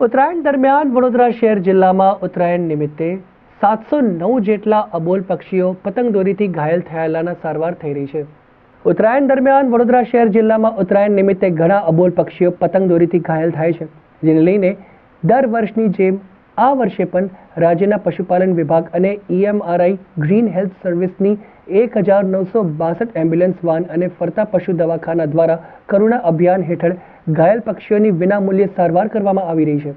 ઉત્તરાયણ દરમિયાન વડોદરા શહેર જિલ્લામાં ઉત્તરાયણ નિમિત્તે સાતસો નવ જેટલા અબોલ પક્ષીઓ પતંગ દોરીથી ઘાયલ થયેલાના સારવાર થઈ રહી છે. ઉત્તરાયણ દરમિયાન વડોદરા શહેર જિલ્લામાં ઉત્તરાયણ નિમિત્તે ઘણા અબોલ પક્ષીઓ પતંગ દોરીથી ઘાયલ થાય છે, જેને લઈને દર વર્ષની જેમ આ વર્ષે પણ રાજ્યના પશુપાલન વિભાગ અને ઈએમઆરઆઈ ગ્રીન હેલ્થ સર્વિસની એક હજાર નવસો બાસઠ એમ્બ્યુલન્સ વાન અને ફરતા પશુ દવાખાના દ્વારા કરુણા અભિયાન હેઠળ ઘાયલ પક્ષીઓની વિનામૂલ્યે સારવાર કરવામાં આવી રહી છે.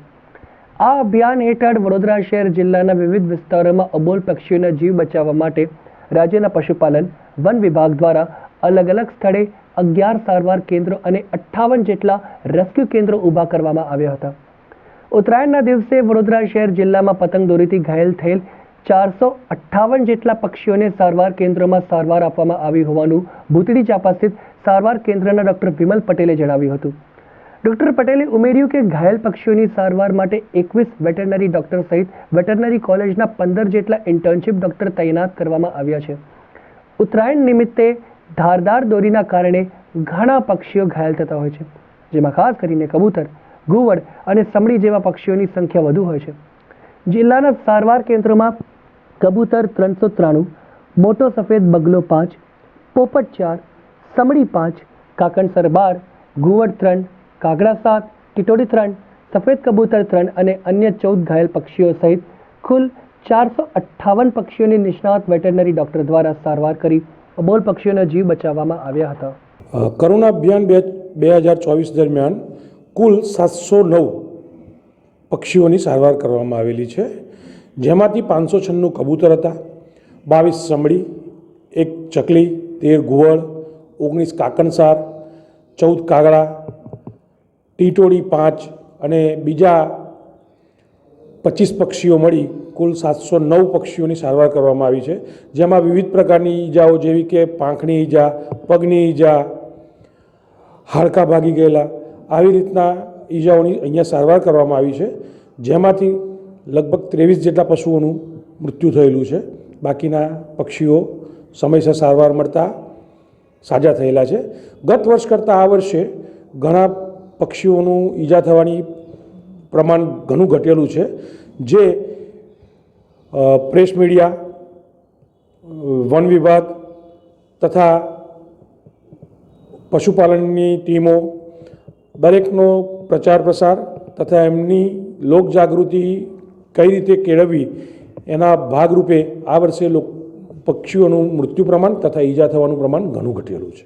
આ અભિયાન હેઠળ વડોદરા શહેર જિલ્લાના વિવિધ વિસ્તારોમાં અબોલ પક્ષીઓના જીવ બચાવવા માટે રાજ્યના પશુપાલન, વન વિભાગ દ્વારા અલગ અલગ સ્થળે અગિયાર સારવાર કેન્દ્રો અને અઠ્ઠાવન જેટલા રેસ્ક્યુ કેન્દ્રો ઊભા કરવામાં આવ્યા હતા. ઉત્તરાયણના દિવસે વડોદરા શહેર જિલ્લામાં પતંગ દોરીથી ઘાયલ થયેલ ચારસો અઠ્ઠાવન જેટલા પક્ષીઓને સારવાર કેન્દ્રોમાં સારવાર આપવામાં આવી હોવાનું ભૂતળી ચાપા સ્થિત સારવાર કેન્દ્રના ડોક્ટર વિમલ પટેલે જણાવ્યું હતું. ડોક્ટર પટેલે ઉમેર્યું કે ઘાયલ પક્ષીઓની સારવાર માટે એકવીસ વેટરનરી ડોક્ટર સહિત વેટરનરી કોલેજના પંદર જેટલા ઇન્ટર્નશીપ ડોક્ટર તૈનાત કરવામાં આવ્યા છે. ઉત્તરાયણ નિમિત્તે ધારદાર દોરીના કારણે ઘણા પક્ષીઓ ઘાયલ થતા હોય છે, જેમાં ખાસ કરીને કબૂતર, ઘુવડ અને સમડી જેવા પક્ષીઓની સંખ્યા વધુ હોય છે. જિલ્લાના સારવાર કેન્દ્રોમાં કબૂતર ત્રણસો ત્રાણું, મોટો સફેદ બગલો પાંચ, પોપટ ચાર, સમડી પાંચ, કાકણસર બાર, ઘુવડ ત્રણ કાગડા સાત, ટિટોડી ત્રણ, સફેદ કબૂતર ત્રણ અને અન્ય ચૌદ ઘાયલ પક્ષીઓ સહિત કુલ ચારસો અઠ્ઠાવન પક્ષીઓની નિષ્ણાત વેટરનરી ડોક્ટર દ્વારા સારવાર કરી અબોલ પક્ષીઓના જીવ બચાવવામાં આવ્યા હતા. કરુણા અભિયાન બે બે હજાર ચોવીસ દરમિયાન કુલ સાતસો નવ પક્ષીઓની સારવાર કરવામાં આવેલી છે. જેમાંથી પાંચસો છન્નું કબૂતર હતા, બાવીસ સમડી, એક ચકલી, તેર ઘુવળ ઓગણીસ કાકણસાર ચૌદ કાગડા ટીટોડી પાંચ અને બીજા પચીસ પક્ષીઓ મળી. કુલ સાતસો નવ પક્ષીઓની સારવાર કરવામાં આવી છે. જેમાં વિવિધ પ્રકારની ઈજાઓ જેવી કે પાંખની ઈજા, પગની ઈજા, હાડકાં ભાગી ગયેલા આવી રીતના ઈજાઓની અહીંયા સારવાર કરવામાં આવી છે. જેમાંથી લગભગ ત્રેવીસ જેટલા પશુઓનું મૃત્યુ થયેલું છે. બાકીના પક્ષીઓ સમયસર સારવાર મળતા સાજા થયેલા છે. ગત વર્ષ કરતાં આ વર્ષે ઘણા પક્ષીઓનું ઈજા થવાની પ્રમાણ ઘણું ઘટેલું છે. જે પ્રેસ મીડિયા, વન વિભાગ તથા પશુપાલનની ટીમો, દરેકનો પ્રચાર પ્રસાર તથા એમની લોકજાગૃતિ કઈ રીતે કેળવવી એના ભાગરૂપે આ વર્ષે લોક પક્ષીઓનું મૃત્યુ પ્રમાણ તથા ઈજા થવાનું પ્રમાણ ઘણું ઘટેલું છે.